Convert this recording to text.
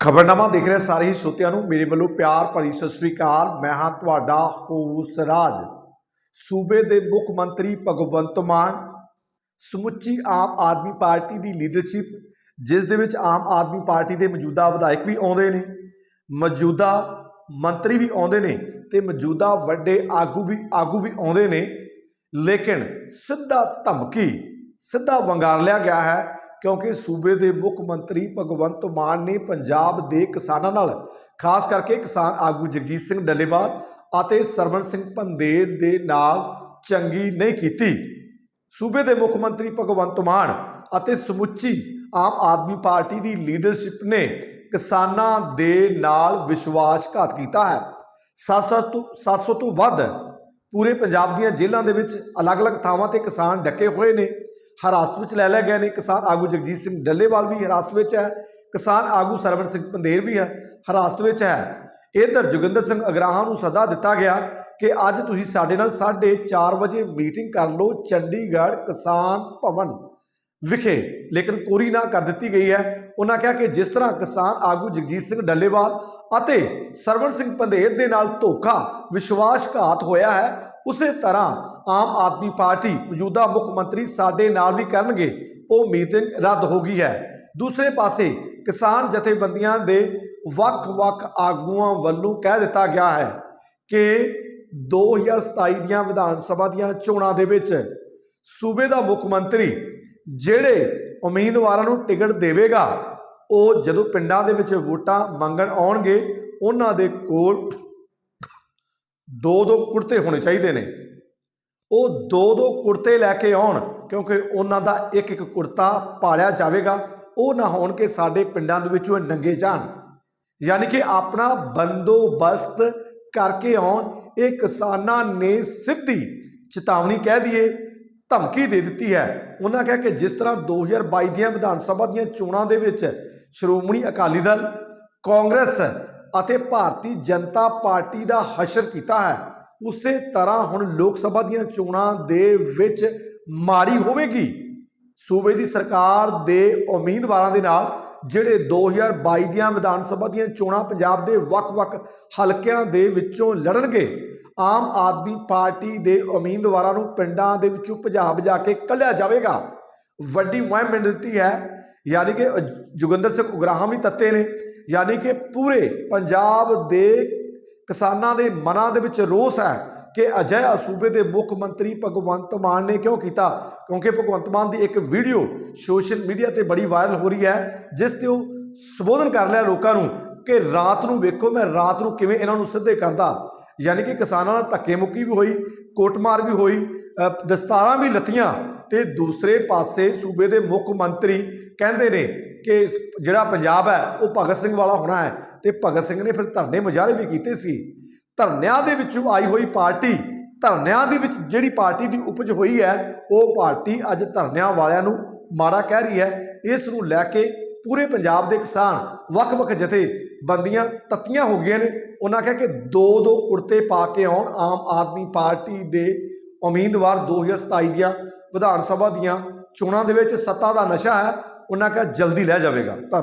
ਖਬਰਨਾਮਾ ਦੇਖ ਰਹੇ, ਸਾਰੇ ਹੀ ਸਰੋਤਿਆਂ ਨੂੰ। ਮੇਰੇ ਵੱਲੋਂ ਪਿਆਰ ਭਰੀ ਸਤਿ ਸ੍ਰੀ ਅਕਾਲ। ਮੈਂ ਹਾਂ ਤੁਹਾਡਾ ਹੋਸ ਰਾਜ। ਸੂਬੇ ਦੇ ਮੁੱਖ ਮੰਤਰੀ ਭਗਵੰਤ ਮਾਨ, ਸਮੁੱਚੀ ਆਮ ਆਦਮੀ ਪਾਰਟੀ ਦੀ ਲੀਡਰਸ਼ਿਪ ਜਿਸ ਦੇ ਵਿੱਚ ਆਮ ਆਦਮੀ ਪਾਰਟੀ ਦੇ ਮੌਜੂਦਾ ਵਿਧਾਇਕ ਵੀ ਆਉਂਦੇ ਨੇ, ਮੌਜੂਦਾ ਮੰਤਰੀ ਵੀ ਆਉਂਦੇ ਨੇ ਤੇ ਮੌਜੂਦਾ ਵੱਡੇ ਆਗੂ ਵੀ ਆਗੂ ਵੀ ਆਉਂਦੇ ਨੇ। ਲੇਕਿਨ ਸਿੱਧਾ ਧਮਕੀ, ਸਿੱਧਾ ਵੰਗਾਰ ਲਿਆ ਗਿਆ ਹੈ। ਕਿਉਂਕਿ ਸੂਬੇ ਦੇ ਮੁੱਖ ਮੰਤਰੀ ਭਗਵੰਤ ਮਾਨ ਨੇ ਪੰਜਾਬ ਦੇ ਕਿਸਾਨਾਂ ਨਾਲ, ਖਾਸ ਕਰਕੇ ਕਿਸਾਨ ਆਗੂ ਜਗਜੀਤ ਸਿੰਘ ਡੱਲੇਵਾਲ ਅਤੇ ਸਰਵਣ ਸਿੰਘ ਪੰਦੇਰ ਦੇ ਨਾਲ ਚੰਗੀ ਨਹੀਂ ਕੀਤੀ। ਸੂਬੇ ਦੇ ਮੁੱਖ ਮੰਤਰੀ ਭਗਵੰਤ ਮਾਨ ਅਤੇ ਸਮੁੱਚੀ ਆਮ ਆਦਮੀ ਪਾਰਟੀ ਦੀ ਲੀਡਰਸ਼ਿਪ ਨੇ ਕਿਸਾਨਾਂ ਦੇ ਨਾਲ ਵਿਸ਼ਵਾਸਘਾਤ ਕੀਤਾ ਹੈ। 700 ਤੋਂ 700 ਤੋਂ ਵੱਧ ਪੂਰੇ ਪੰਜਾਬ ਦੀਆਂ ਜੇਲ੍ਹਾਂ ਦੇ ਵਿੱਚ ਅਲੱਗ-ਅਲੱਗ ਥਾਵਾਂ ਤੇ ਕਿਸਾਨ ਡੱਕੇ ਹੋਏ ਨੇ। ਹਿਰਾਸਤ ਵਿੱਚ ਲੈ ਲਿਆ ਗਏ ਨੇ। ਕਿਸਾਨ ਆਗੂ ਜਗਜੀਤ ਸਿੰਘ ਡੱਲੇਵਾਲ ਵੀ ਹਿਰਾਸਤ ਵਿੱਚ ਹੈ। ਕਿਸਾਨ ਆਗੂ ਸਰਵਣ ਸਿੰਘ ਪੰਦੇਰ ਵੀ ਹੈ। ਹਿਰਾਸਤ ਵਿੱਚ ਹੈ। ਇਧਰ ਜੋਗਿੰਦਰ ਸਿੰਘ ਅਗਰਾਹਾਂ ਨੂੰ ਸੱਦਾ ਦਿੱਤਾ ਗਿਆ ਕਿ ਅੱਜ ਤੁਸੀਂ ਸਾਡੇ ਨਾਲ 4:30 ਵਜੇ ਮੀਟਿੰਗ ਕਰ ਲਓ ਚੰਡੀਗੜ੍ਹ ਕਿਸਾਨ ਭਵਨ ਵਿਖੇ। ਲੇਕਿਨ ਕੋਰੀ ਨਾ ਕਰ ਦਿੱਤੀ ਗਈ ਹੈ। ਉਹਨਾਂ ਕਿਹਾ ਕਿ ਜਿਸ ਤਰ੍ਹਾਂ ਕਿਸਾਨ ਆਗੂ ਜਗਜੀਤ ਸਿੰਘ ਡੱਲੇਵਾਲ ਅਤੇ ਸਰਵਣ ਸਿੰਘ ਪੰਦੇਰ ਦੇ ਨਾਲ ਧੋਖਾ, ਵਿਸ਼ਵਾਸਘਾਤ ਹੋਇਆ ਹੈ, ਉਸੇ ਤਰ੍ਹਾਂ ਆਮ ਆਦਮੀ ਪਾਰਟੀ ਮੌਜੂਦਾ ਮੁੱਖ ਮੰਤਰੀ ਸਾਡੇ ਨਾਲ ਵੀ ਕਰਨਗੇ। ਉਹ ਮੀਟਿੰਗ ਰੱਦ ਹੋ ਗਈ ਹੈ। ਦੂਸਰੇ ਪਾਸੇ ਕਿਸਾਨ ਜਥੇਬੰਦੀਆਂ ਦੇ ਵੱਖ-ਵੱਖ ਆਗੂਆਂ ਵੱਲੋਂ ਕਹਿ ਦਿੱਤਾ ਗਿਆ ਹੈ ਕਿ 2027 ਦੀਆਂ ਵਿਧਾਨ ਸਭਾ ਦੀਆਂ ਚੋਣਾਂ ਦੇ ਵਿੱਚ ਸੂਬੇ ਦਾ ਮੁੱਖ ਮੰਤਰੀ ਜਿਹੜੇ ਉਮੀਦਵਾਰਾਂ ਨੂੰ ਟਿਕਟ ਦੇਵੇਗਾ, ਉਹ ਜਦੋਂ ਪਿੰਡਾਂ ਦੇ ਵਿੱਚ ਵੋਟਾਂ ਮੰਗਣ ਆਉਣਗੇ, ਉਹਨਾਂ ਦੇ ਕੋਲ ਦੋ ਦੋ ਕੁੜਤੇ ਹੋਣੇ ਚਾਹੀਦੇ ਨੇ। ਉਹ ਦੋ ਦੋ ਕੁੜਤੇ ਲੈ ਕੇ ਆਉਣ, ਕਿਉਂਕਿ ਉਹਨਾਂ ਦਾ ਇੱਕ ਇੱਕ ਕੁੜਤਾ ਪਾਲਿਆ ਜਾਵੇਗਾ। ਉਹ ਨਾ ਹੋਣ ਕਿ ਸਾਡੇ ਪਿੰਡਾਂ ਦੇ ਵਿੱਚੋਂ ਇਹ ਨੰਗੇ ਜਾਣ। ਯਾਨੀ ਕਿ ਆਪਣਾ ਬੰਦੋਬਸਤ ਕਰਕੇ ਆਉਣ, ਇਹ ਕਿਸਾਨਾਂ ਨੇ ਸਿੱਧੀ ਚੇਤਾਵਨੀ ਕਹਿ ਦਈਏ, ਧਮਕੀ ਦੇ ਦਿੱਤੀ ਹੈ। ਉਹਨਾਂ ਕਿਹਾ ਕਿ ਜਿਸ ਤਰ੍ਹਾਂ 2022 ਦੀਆਂ ਵਿਧਾਨ ਸਭਾ ਦੀਆਂ ਚੋਣਾਂ ਦੇ ਵਿੱਚ ਸ਼੍ਰੋਮਣੀ ਅਕਾਲੀ ਦਲ, ਕਾਂਗਰਸ ਅਤੇ ਭਾਰਤੀ ਜਨਤਾ ਪਾਰਟੀ ਦਾ ਹਸ਼ਰ ਕੀਤਾ ਹੈ ਉਸੇ ਤਰ੍ਹਾਂ ਹੁਣ ਲੋਕ ਸਭਾ ਦੀਆਂ ਚੋਣਾਂ ਦੇ ਵਿੱਚ ਮਾੜੀ ਹੋਵੇਗੀ। ਸੂਬੇ ਦੀ ਸਰਕਾਰ ਦੇ ਉਮੀਦਵਾਰਾਂ ਦੇ ਨਾਲ ਜਿਹੜੇ 2022 ਦੀਆਂ ਵਿਧਾਨ ਸਭਾ ਦੀਆਂ ਚੋਣਾਂ ਪੰਜਾਬ ਦੇ ਵੱਖ-ਵੱਖ ਹਲਕਿਆਂ ਦੇ ਵਿੱਚੋਂ ਲੜਨਗੇ। ਆਮ ਆਦਮੀ ਪਾਰਟੀ ਦੇ ਉਮੀਦਵਾਰਾਂ ਨੂੰ ਪਿੰਡਾਂ ਦੇ ਵਿੱਚੋਂ ਭਜਾ ਭਜਾ ਕੇ ਕੱਢਿਆ ਜਾਵੇਗਾ। ਵੱਡੀ ਮੁਹਿੰਮ ਮਿਲ ਦਿੱਤੀ ਹੈ। ਯਾਨੀ ਕਿ ਜੋਗਿੰਦਰ ਸਿੰਘ ਉਗਰਾਹਾਂ ਵੀ ਤੱਤੇ ਨੇ। ਯਾਨੀ ਕਿ ਪੂਰੇ ਪੰਜਾਬ ਦੇ ਕਿਸਾਨਾਂ ਦੇ ਮਨਾਂ ਦੇ ਵਿੱਚ ਰੋਸ ਹੈ ਕਿ ਅਜਿਹਾ ਸੂਬੇ ਦੇ ਮੁੱਖ ਮੰਤਰੀ ਭਗਵੰਤ ਮਾਨ ਨੇ ਕਿਉਂ ਕੀਤਾ? ਕਿਉਂਕਿ ਭਗਵੰਤ ਮਾਨ ਦੀ ਇੱਕ ਵੀਡੀਓ ਸੋਸ਼ਲ ਮੀਡੀਆ ਤੇ ਬੜੀ ਵਾਇਰਲ ਹੋ ਰਹੀ ਹੈ, ਜਿਸ ਤੇ ਉਹ ਸੰਬੋਧਨ ਕਰ ਲਿਆ ਲੋਕਾਂ ਨੂੰ ਕਿ ਰਾਤ ਨੂੰ ਵੇਖੋ, ਮੈਂ ਰਾਤ ਨੂੰ ਕਿਵੇਂ ਇਹਨਾਂ ਨੂੰ ਸਿੱਧੇ ਕਰਦਾ। ਯਾਨੀ ਕਿ ਕਿਸਾਨਾਂ ਨਾਲ ਧੱਕੇ ਮੁੱਕੀ ਵੀ ਹੋਈ, ਕੋਟਮਾਰ ਵੀ ਹੋਈ ਦਸਤਾਰਾਂ ਵੀ ਲੱਥੀਆਂ ਤੇ ਦੂਸਰੇ ਪਾਸੇ ਸੂਬੇ ਦੇ ਮੁੱਖ ਮੰਤਰੀ ਕਹਿੰਦੇ ਨੇ ਕਿ ਜਿਹੜਾ ਪੰਜਾਬ ਹੈ, ਉਹ ਭਗਤ ਸਿੰਘ ਵਾਲਾ ਹੋਣਾ ਹੈ ਤੇ ਭਗਤ ਸਿੰਘ ਨੇ ਫਿਰ ਧਰਨੇ ਮੁਜ਼ਾਹਰੇ ਵੀ ਕੀਤੇ ਸੀ। ਧਰਨਿਆਂ ਦੇ ਵਿੱਚੋਂ ਆਈ ਹੋਈ ਪਾਰਟੀ, ਧਰਨਿਆਂ ਦੇ ਵਿੱਚ ਜਿਹੜੀ ਪਾਰਟੀ ਦੀ ਉਪਜ ਹੋਈ ਹੈ, ਉਹ ਪਾਰਟੀ ਅੱਜ ਧਰਨਿਆਂ ਵਾਲਿਆਂ ਨੂੰ ਮਾੜਾ ਕਹਿ ਰਹੀ ਹੈ। ਇਸ ਨੂੰ ਲੈ ਕੇ ਪੂਰੇ ਪੰਜਾਬ ਦੇ ਕਿਸਾਨ ਵੱਖ-ਵੱਖ ਜਥੇ ਬੰਦੀਆਂ ਤੱਤੀਆਂ ਹੋ ਗਈਆਂ ਨੇ। ਉਹਨਾਂ ਕਿਹਾ ਕਿ ਦੋ ਦੋ ਕੁੜਤੇ ਪਾ ਕੇ ਆਉਣ ਆਮ ਆਦਮੀ ਪਾਰਟੀ ਦੇ ਉਮੀਦਵਾਰ 2027 ਦੀਆਂ ਵਿਧਾਨ ਸਭਾ ਦੀਆਂ ਚੋਣਾਂ ਦੇ ਵਿੱਚ ਸੱਤਾ ਦਾ ਨਸ਼ਾ ਹੈ, ਉਹਨਾਂ ਕਿਹਾ ਜਲਦੀ ਲੈ ਜਾਵੇਗਾ। ਧੰਨ-